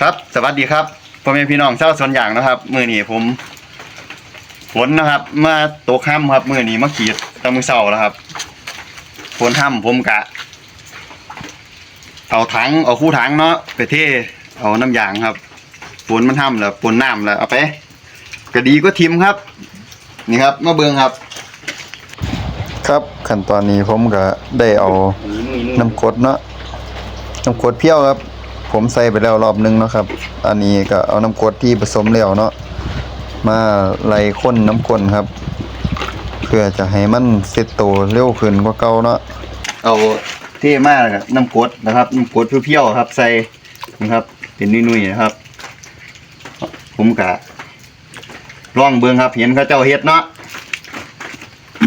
ครับ สวัสดีครับพ่อแม่พี่น้องชาวสวนยางนะครับ มือนี้ผมฝนนะครับ มาตกค่ำครับ มือนี้มาขีดตะมือเสาแล้วครับฝนค่ำผมกะ เอาถังเอาคู่ถังเนาะไปเทเอาน้ำยางครับฝนมันค่ำแล้วฝนน้ำแล้วเอาไปก็ดีก็ทิมครับ นี่ครับมาเบิ่งครับ ครับขั้นตอนนี้ผมก็ได้เอาน้ำกดเนาะน้ำกดเพี้ยวครับ ผมใส่ไปแล้วรอบนึงเนาะครับ อันนี้ก็เอาน้ำกรดที่ผสมแล้วเนาะมาไล่ข้นน้ำข้นครับ เพื่อจะให้มันเซตโตเร็วขึ้นกว่าเก่าเนาะเอาเท่มากครับน้ำกรดนะครับน้ำกรดเพี้ยวๆครับ ใส่นะครับ เป็นนุ่ยๆนะครับ ผมกะลองเบิ่งครับเห็นเขาเจ้าเฮ็ดเนาะ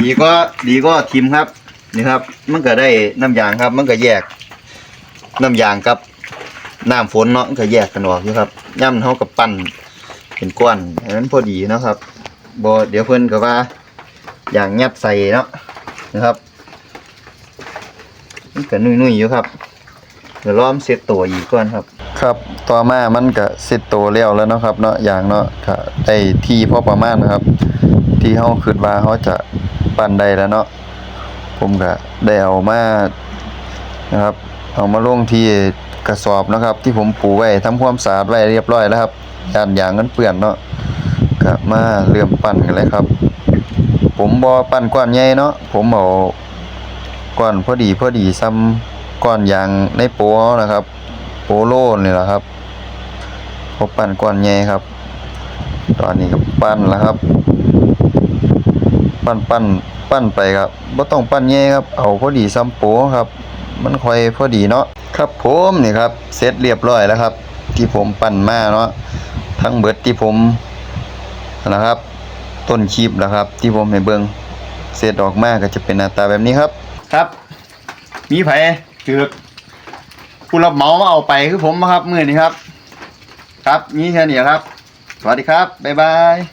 ดีก็ดีก็ทิมครับนี่ครับ มันก็ได้น้ำยางครับ มันก็แยกน้ำยางกับ น้ำฝนเนาะก็แยกกันออกอยู่ครับย่ำเท่ากับปั้นเป็นก้อนอันนั้นพอดีนะครับบเดี๋ยวเพิ่อนก็ว่าอย่างยัดใส่เนาะนะครับมันก็นุ่ยๆอยู่ครับเดี๋ยวล้อมเซตตัวอีกก่อนครับ ครับต่อมามันก็เซตตัวแล้วแล้วเนาะครับเนาะอย่างเนาะก็ได้ที่พอประมาณนะครับ ที่เฮาคิดว่าเฮาจะปั้นได้แล้วเนาะผมก็ได้เอามานะครับ เอามาลงที่ กระสอบนะครับ ที่ผมปูไว้ทำความสะอาดไว้เรียบร้อยแล้วครับยานยางกันเปื้อนเนาะก็มาเริ่มปั้นกันเลยครับ ผมบ่ปั้นก้อนใหญ่เนาะผมเอาก้อนพอดีพอดีซ้ำก้อนยางในโปนะครับ โปโลนี่แหละครับผมปั้นก้อนใหญ่ครับ ตอนนี้ก็ปั้นแล้วครับ ปั้นปั้นปั้นไปครับบ่ต้องปั้นแย่ครับ เอาพอดีซ้ำโปครับ มันค่อยพอดีเนาะครับผมนี่ครับเสร็จเรียบร้อยแล้วครับ ที่ผมปั้นมาเนาะทั้งเบิดที่ผมนะครับ ต้นคลิปแล้วครับ ที่ผมให้เบิ่งเสร็จออกมาก็จะเป็นหน้าตาแบบนี้ครับครับ มีไผถือผู้รับเหมามาเอาไปคือผมนะครับมือนี้ครับ ครับมีแค่นี้ครับ สวัสดีครับ บ๊ายบาย